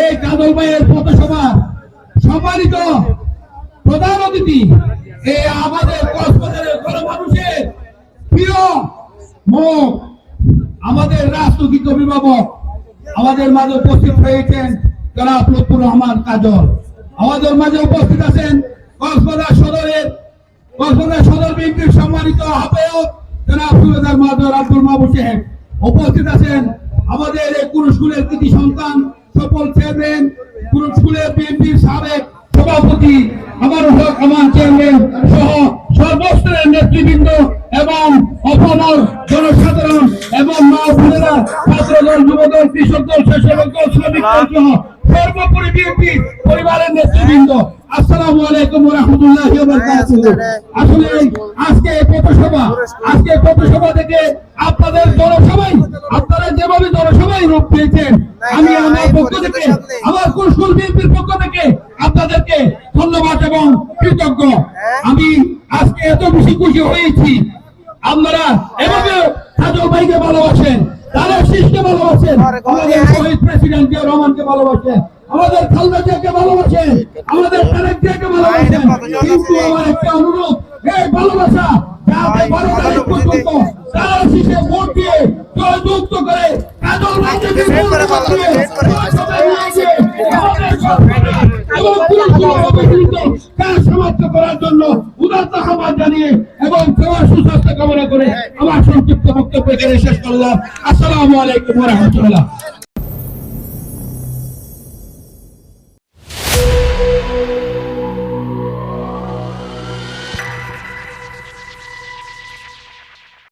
এই কাদল ভাইয়ের পথসভা সম্মানিত প্রধান অতিথি, এই আমাদের কক্সবাজারের মানুষের প্রিয় মুখ, আমাদের রাষ্ট্রগীত অভিভাবক, আমাদের মাঝে উপস্থিত হয়েছেন জনাব লুৎফুর রহমান কাজল। আমাদের মাঝে উপস্থিত আছেন কক্সবাজার সদরের, কক্সবাজার সদর বিএনপির সম্মানিত আহ্বায়ক জনাব সুবেদার মাদর আব্দুল মাহবুব সাহেব। উপস্থিত আছেন আমাদের এই কুরু স্কুলের কৃতি সন্তান সফল চেয়ারম্যান কুরু স্কুলের বিএনপির সাবেক সভাপতি আমার হক, আমার চেয়ারম্যান সহ সর্বস্তরের নেতৃবৃন্দ এবং অপমর জনসাধারণ এবং মা বোনেরা, ছাত্রদল, যুবদল, কৃষক দল, স্বেচ্ছাসেবক দল, শ্রমিক দল সহ সর্বোপরি বিএনপি পরিবারের নেতৃবৃন্দ। আসসালামু আলাইকুম রাহমাতুল্লাহি ওয়া বারাকাতুহু আসলে আজকে এই পথসভা, আজকে এই পথসভা থেকে আপনাদের জনসভাই আপনারা যেভাবে জনসভায় রূপ পেয়েছেন। আমি আমার পক্ষ থেকে আমার কুশল বিএনপির পক্ষ থেকে আপনাদেরকে ধন্যবাদ এবং কৃতজ্ঞ। আমি আজকে এত বেশি খুশি হয়েছি। আপনারা এভাবে সাজল ভাইকে ভালোবাসেন তারা শীষকে ভালোবাসেন আমাদের শহীদ প্রেসিডেন্ট জিয়া রহমানকে ভালোবাসেন আমাদের খালদা জিয়াকে ভালোবাসেন আমাদের তারেক জিয়াকে ভালোবাসেন। কিন্তু আমার একটা অনুরোধ এই ভালোবাসা যাতে বারো তারিখ পর্যন্ত তারা শীষে ভোট দিয়ে জয়যুক্ত করে সমাপ্ত করার জন্য জানিয়ে এবং কামনা করে আমার সংক্ষিপ্ত আসসালামু আলাইকুম রাহমাতুল্লাহ।